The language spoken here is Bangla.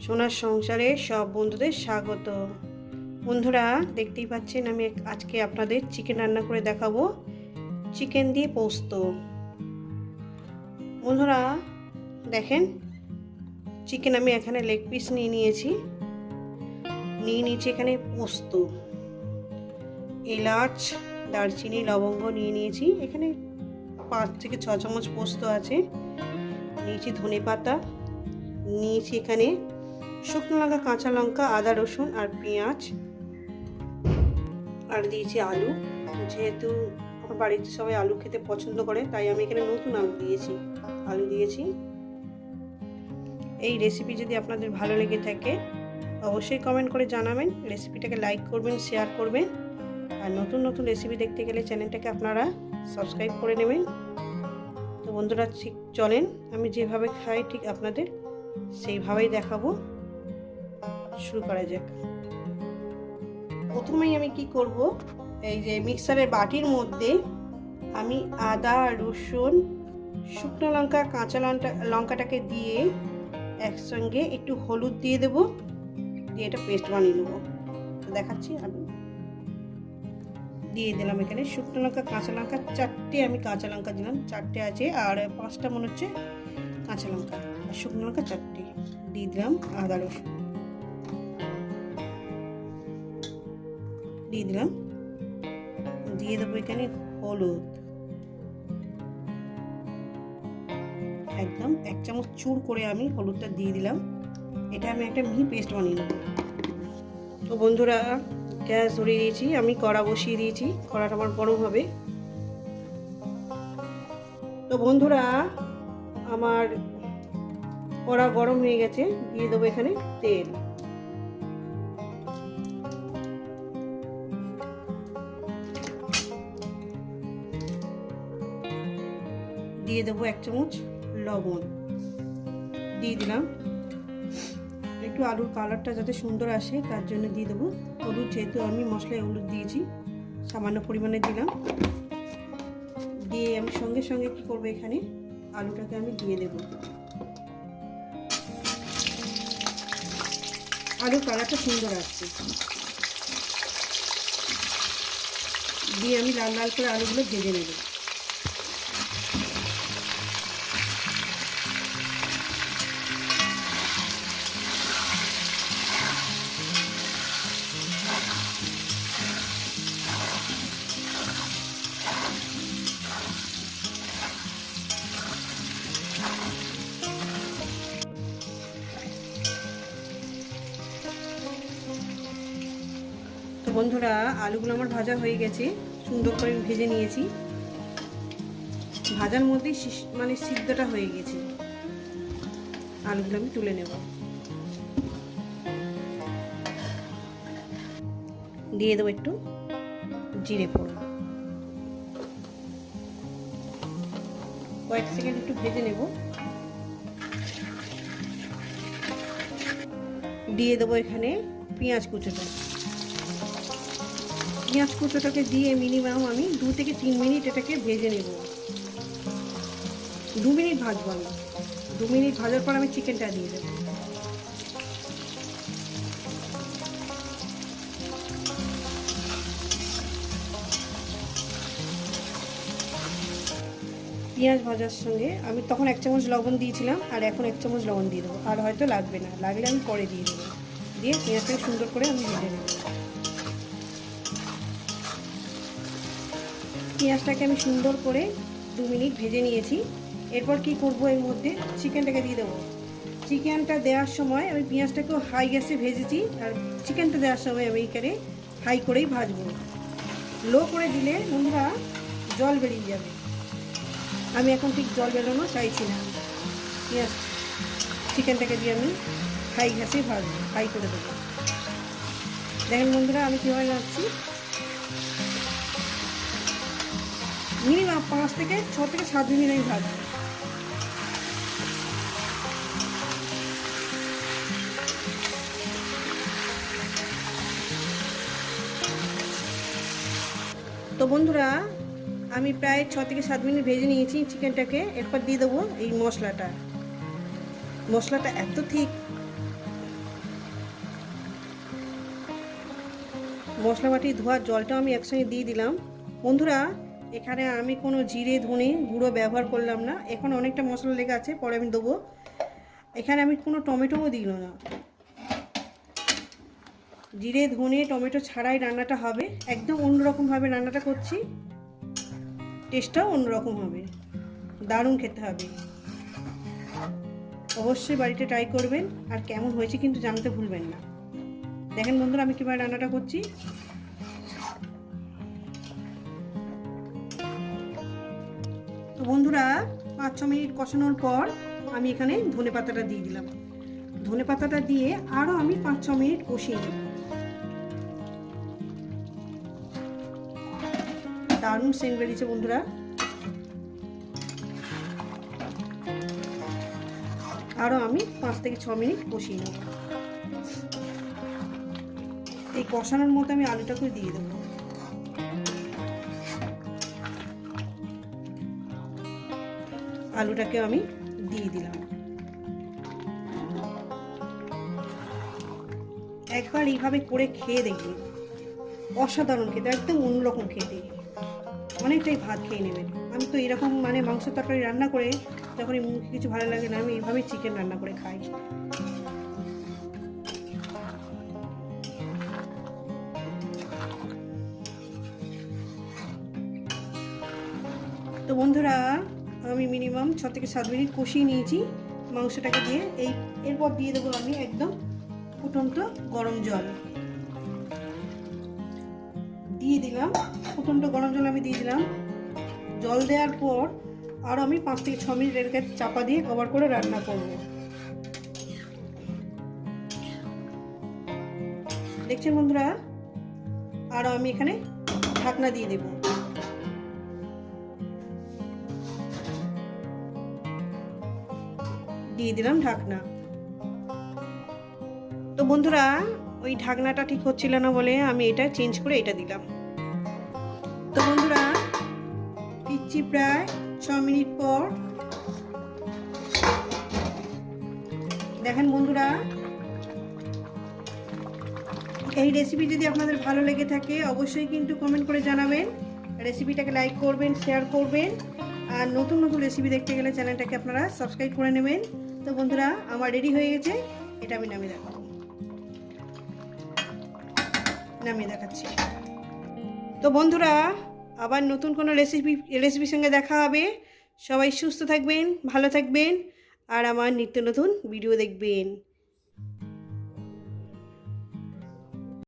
সোনার সংসারে সব বন্ধুদের স্বাগত। বন্ধুরা, দেখতেই পাচ্ছেন আমি আজকে আপনাদের চিকেন রান্না করে দেখাবো। চিকেন দিয়ে পোস্ত। বন্ধুরা, দেখেন চিকেন আমি এখানে লেগ পিস নিয়ে নিয়েছি। নিয়ে নিয়েছি এখানে পোস্ত। এলাচ, দারচিনি, লবঙ্গ নিয়ে নিয়েছি। এখানে পাঁচ থেকে ছ চামচ পোস্ত আছে। নিয়েছি ধনে পাতা নিয়েছি এখানে শুকনো লঙ্কা, কাঁচা লঙ্কা, আদা রসুন আর পেঁয়াজ। আর দিয়েছি আলু। যেহেতু আমার বাড়িতে সবাই আলু খেতে পছন্দ করে, তাই আমি এখানে নতুন আলু দিয়েছি। আলু দিয়েছি। এই রেসিপি যদি আপনাদের ভালো লেগে থাকে, অবশ্যই কমেন্ট করে জানাবেন। রেসিপিটাকে লাইক করবেন শেয়ার করবেন। আর নতুন নতুন রেসিপি দেখতে গেলে চ্যানেলটাকে আপনারা সাবস্ক্রাইব করে নেবেন। তো বন্ধুরা, ঠিক চলেন। আমি যেভাবে খাই, ঠিক আপনাদের সেইভাবেই দেখাবো। শুরু করা যাক। প্রথমেই আমি কি করব? এই যে মিক্সারের বাটির মধ্যে আমি আদা, রসুন, শুকনো লঙ্কা, কাঁচা লঙ্কা, লঙ্কাটাকে দিয়ে একসঙ্গে একটু হলুদ দিয়ে দেব। দিয়ে এটা পেস্ট বানিয়ে নেব। দেখাচ্ছি আমি। দিয়ে দিলাম এখানে শুকনো লঙ্কা, কাঁচা লঙ্কা। চারটে আমি কাঁচা লঙ্কা দিলাম। চারটে আছে আর পাঁচটা মনে হচ্ছে কাঁচা লঙ্কা। শুকনো লঙ্কা চারটে। দিয়ে দিলাম আদা, রসুন। দিয়ে দিলাম। দিয়ে দেবো এখানে হলুদ। একদম এক চামচ চুর করে আমি হলুদটা দিয়ে দিলাম। এটা আমি একটা মিহি পেস্ট বানিয়ে নেব। তো বন্ধুরা, গ্যাস ধরিয়ে দিয়েছি, আমি কড়া বসিয়ে দিয়েছি। কড়াটা আমার গরম হবে। তো বন্ধুরা, আমার কড়া গরম হয়ে গেছে। দিয়ে দেবো এখানে তেল। দিয়ে দেবো এক চামচ লবণ। দিয়ে দিলাম। একটু আলুর কালারটা যাতে সুন্দর আসে, তার জন্য দিয়ে দেবো হলুদ। যেহেতু আমি মশলায় হলুদ দিয়েছি, সামান্য পরিমাণে দিলাম। দিয়ে আমি সঙ্গে সঙ্গে কি করব এখানে? আলুটাকে আমি দিয়ে দেব। আলুর কালারটা সুন্দর আসছে। দিয়ে আমি লাল লাল করে আলুগুলো ভেজে নেব। বন্ধুরা, আলুগুলো আমার ভাজা হয়ে গেছে। সুন্দর করে ভেজে নিয়েছি। ভাজার মধ্যেই মানে সিদ্ধটা হয়ে গেছে। আলুগুলো আমি তুলে নেব। দিয়ে দেবো একটু জিরে ফোড়ন। কয়েক সেকেন্ড একটু ভেজে নেব। দিয়ে দেবো এখানে পেঁয়াজ কুচোটা পেঁয়াজ কুচোটাকে দিয়ে মিনিমাম আমি দু থেকে তিন মিনিট এটাকে ভেজে নেব। দু মিনিট ভাজবো আমি। দু মিনিট ভাজার পর আমি চিকেনটা দিয়ে দেবো। পেঁয়াজ ভাজার সঙ্গে আমি তখন এক চামচ লবণ দিয়েছিলাম আর এখন এক চামচ লবণ দিয়ে দেবো। আর হয়তো লাগবে না, লাগলে আমি পরে দিয়ে দেবো। দিয়ে পেঁয়াজটাকে সুন্দর করে আমি ভেজে নেব। পেঁয়াজটাকে আমি সুন্দর করে দু মিনিট ভেজে নিয়েছি। এরপর কি করব এর মধ্যে? চিকেনটাকে দিয়ে দেবো। চিকেনটা দেওয়ার সময় আমি পেঁয়াজটাকেও হাই গ্যাসে ভেজেছি আর চিকেনটা দেওয়ার সময় আমি এখানে হাই করেই ভাজবো। লো করে দিলে বন্ধুরা জল বেরিয়ে যাবে। আমি এখন ঠিক জল বেরোনো চাইছি না। পেঁয়াজ চিকেনটাকে দিয়ে আমি হাই গ্যাসে ভাজবো হাই করে দেবো। দেখেন বন্ধুরা আমি কীভাবে যাচ্ছি মিনিমাম পাঁচ থেকে ছ থেকে সাত মিনিট আমি ভাজবো তো বন্ধুরা, আমি প্রায় ছ থেকে সাত মিনিট ভেজে নিয়েছি চিকেনটাকে। একবার দিয়ে দেবো এই মশলাটা। মশলাটা এত ঠিক। মশলা বাটি ধোয়ার জলটা আমি একসঙ্গে দিয়ে দিলাম। বন্ধুরা এখানে আমি কোনো জিরে, ধনে গুঁড়ো ব্যবহার করলাম না। এখন অনেকটা মশলা লেগে আছে, পরে আমি দেবো। এখানে আমি কোনো টমেটোও দিল না। জিরে, ধনে, টমেটো ছাড়াই রান্নাটা হবে। একদম অন্যরকমভাবে রান্নাটা করছি। টেস্টটাও অন্যরকম হবে। দারুণ খেতে হবে। অবশ্যই বাড়িতে ট্রাই করবেন। আর কেমন হয়েছে কিন্তু জানতে ভুলবেন না। দেখেন বন্ধুরা, আমি কীভাবে রান্নাটা করছি। বন্ধুরা, পাঁচ, ছ মিনিট কষানোর পর আমি এখানে ধনে পাতাটা দিয়ে দিলাম। ধনে পাতাটা দিয়ে আরও আমি পাঁচ, ছ মিনিট কষিয়ে নেব। দারুণ সেন্ট বেরিয়েছে বন্ধুরা। আরও আমি পাঁচ থেকে ছ মিনিট কষিয়ে নেব। এই কষানোর মধ্যে আমি আলুটাকে দিয়ে দেবো। আলুটাকে আমি দিয়ে দিলাম। একবার এইভাবে করে খেয়ে দেখবেন অসাধারণ খেতে, একদম অন্যরকম খেতে। অনেকটাই ভাত খেয়ে নেবেন। আমি তো এরকম মানে মাংস তরকারি রান্না করে যখন এই মুখে কিছু ভালো লাগে না, আমি এইভাবেই চিকেন রান্না করে খাই। তো বন্ধুরা আমি মিনিমাম ছ থেকে সাত মিনিট কষিয়ে নিয়েছি মাংসটাকে দিয়ে। এই এরপর দিয়ে দেবো আমি একদম ফুটন্ত গরম জল। দিয়ে দিলাম, ফুটন্ত গরম জল আমি দিয়ে দিলাম। জল দেওয়ার পর আরও আমি পাঁচ থেকে ছ মিনিট এটাকে চাপা দিয়ে কভার করে রান্না করব। দেখছেন বন্ধুরা? আরও আমি এখানে ঢাকনা দিয়ে দেবো। দিয়ে দিলাম ঢাকনা। তো বন্ধুরা, ওই ঢাকনাটা ঠিক হচ্ছিল না বলে আমি এটা চেঞ্জ করে এটা দিলাম। তো বন্ধুরা পিচ্ছি প্রায় ছ মিনিট পর। দেখেন বন্ধুরা, এই রেসিপি যদি আপনাদের ভালো লেগে থাকে, অবশ্যই কিন্তু কমেন্ট করে জানাবেন। রেসিপিটাকে লাইক করবেন শেয়ার করবেন। আর নতুন নতুন রেসিপি দেখতে গেলে চ্যানেলটাকে আপনারা সাবস্ক্রাইব করে নেবেন। তো বন্ধুরা, আমার রেডি হয়ে গেছে। এটা আমি নামিয়ে দেখাবো। নামিয়ে দেখাচ্ছি। তো বন্ধুরা, আবার নতুন কোনো রেসিপি রেসিপির সঙ্গে দেখা হবে। সবাই সুস্থ থাকবেন, ভালো থাকবেন, আর আমার নিত্য নতুন ভিডিও দেখবেন।